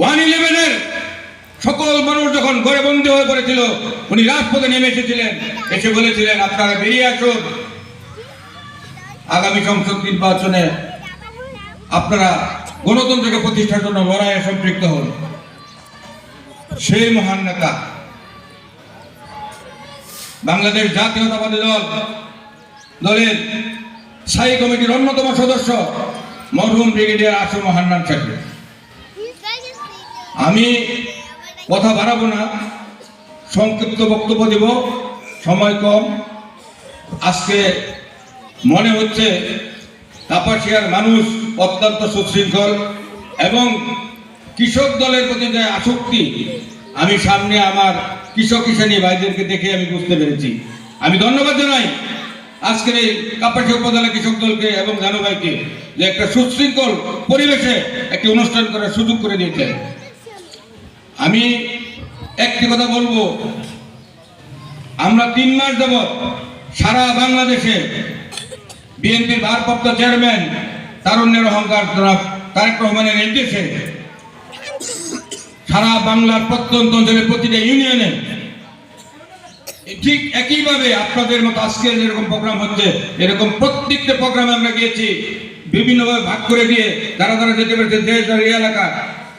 One ইলেভেনের সকল মানুষ যখন ঘরে বন্দী হয়ে পড়েছিল, উনি রাজপথে নেমে এসেছিলেন। এসে বলেছিলেন, আপনারা বেরিয়ে আসুন। আগামী সংসদ নির্বাচনে আপনারা গণতন্ত্রকে প্রতিষ্ঠার জন্য লড়াইয়ে সম্পৃক্ত হন। সেই মহান নেতা, বাংলাদেশ জাতীয়তাবাদী দল, দলের স্থায়ী কমিটির অন্যতম সদস্য, মরহুম ব্রিগেডিয়ার আসম হান্নান সাহেব আমি কথা বাড়াবো না। সংক্ষিপ্ত বক্তব্য দেব। সময় কম। আজকে মনে হচ্ছে কাপাসিয়ার মানুষ অত্যন্ত সুশৃঙ্খল এবং কৃষক দলের প্রতি যে আসক্তি, আমি সামনে আমার কৃষক কিষানী ভাইদেরকে দেখে আমি বুঝতে পেরেছি। আমি ধন্যবাদ জানাই আজকের এই কাপাসিয়া উপজেলা কৃষক দলকে এবং জানু ভাইকে যে একটা সুশৃঙ্খল পরিবেশে একটি অনুষ্ঠান করার সুযোগ করে দিয়েছেন আমি একটি কথা বলব। আমরা তিন মাস যাবৎ সারা বাংলাদেশে বিএনপির ভারপ্রাপ্ত চেয়ারম্যান তারুণ্যের অহংকার তারেক রহমানের নির্দেশে সারা বাংলার প্রত্যন্ত অঞ্চলের প্রতিটা ইউনিয়নে ঠিক একইভাবে আপনাদের মতো আজকের যেরকম প্রোগ্রাম হচ্ছে, এরকম প্রত্যেকটা প্রোগ্রামে আমরা গিয়েছি, বিভিন্নভাবে ভাগ করে দিয়ে যারা যারা যেতে পেরেছে দেশ এলাকা।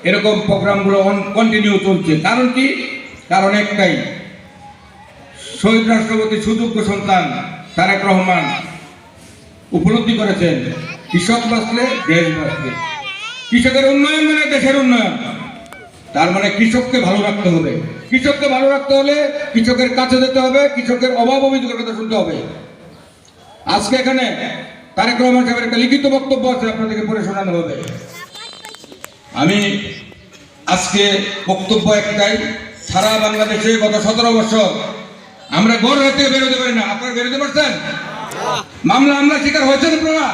এরকম প্রোগ্রামগুলো কন্টিনিউ চলছে। কারণ কি? কারণ একটাই, শহীদ রাষ্ট্রপতি সুযোগ্য সন্তান তারেক রহমান উপলব্ধি করেছেন, কৃষক বাঁচলে দেশ বাঁচবে। কৃষকের উন্নয়ন মানে দেশের উন্নয়ন। তার মানে কৃষককে ভালো রাখতে হবে। কৃষককে ভালো রাখতে হলে কৃষকের কাছে যেতে হবে, কৃষকের অভাব অভিযোগের কথা শুনতে হবে। আজকে এখানে তারেক রহমান সাহেবের একটা লিখিত বক্তব্য আছে, আপনাদেরকে পড়ে শোনানো হবে। আমি আজকে বক্তব্য একটাই, সারা বাংলাদেশে গত সতেরো বছর আমরা গড় হাতে বেরোতে পারি না। আপনারা বেরোতে পারছেন? মামলা আমরা শিকার হয়েছেন আপনারা?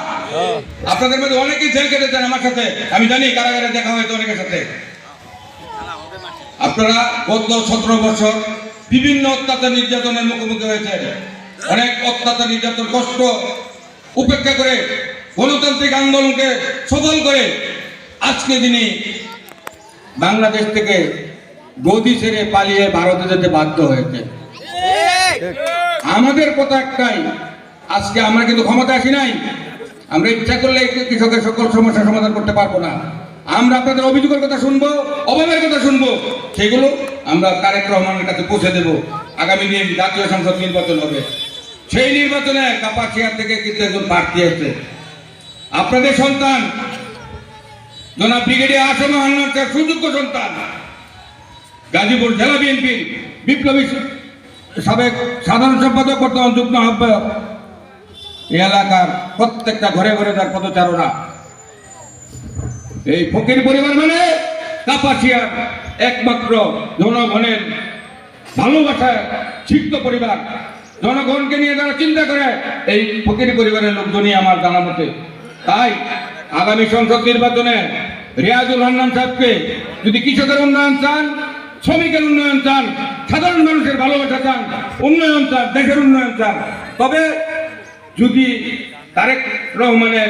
আপনাদের মধ্যে অনেকেই জেল কেটেছেন আমার সাথে। আমি জানি কারাগারে দেখা হয়েছে অনেকের সাথে। আপনারা গত সতেরো বছর বিভিন্ন অত্যাচার নির্যাতনের মুখোমুখি হয়েছে অনেক অত্যাচার নির্যাতন কষ্ট উপেক্ষা করে গণতান্ত্রিক আন্দোলনকে সফল করে আজকে দিনে বাংলাদেশ থেকে গদি ছেড়ে পালিয়ে ভারতে যেতে বাধ্য হয়েছে। আমাদের কথা একটাই, আজকে আমরা কিন্তু ক্ষমতা আসি নাই। আমরা ইচ্ছা করলে কৃষকের সকল সমস্যার সমাধান করতে পারব না। আমরা আপনাদের অভিযোগের কথা শুনব, অভাবের কথা শুনব, সেগুলো আমরা তারেক রহমানের কাছে পৌঁছে দেব। আগামী দিন জাতীয় সংসদ নির্বাচন হবে। সেই নির্বাচনে কাপাসিয়া থেকে কিন্তু একজন প্রার্থী আছে আপনাদের সন্তান জনাব ব্রিগেডিয়ার আসম হান্নান সুযোগ্য সন্তান। গাজীপুর জেলা বিএনপির বিপ্লবী সাবেক সাধারণ সম্পাদক, বর্তমান যুগ্ম আহ্বায়ক। এই এলাকার প্রত্যেকটা ঘরে ঘরে তার পদচারণা। এই ফকির পরিবার মানে কাপাসিয়ার একমাত্র জনগণের ভালোবাসায় সিদ্ধ পরিবার। জনগণকে নিয়ে যারা চিন্তা করে, এই ফকির পরিবারের লোকজনই আমার জানা মতে। তাই আগামী সংসদ নির্বাচনে রিয়াজুল হান্নান সাহেবকে যদি কৃষকের উন্নয়ন চান, শ্রমিকের উন্নয়ন চান, সাধারণ মানুষের ভালোবাসা চান, উন্নয়ন চান, দেশের উন্নয়ন চান, তবে যদি তারেক রহমানের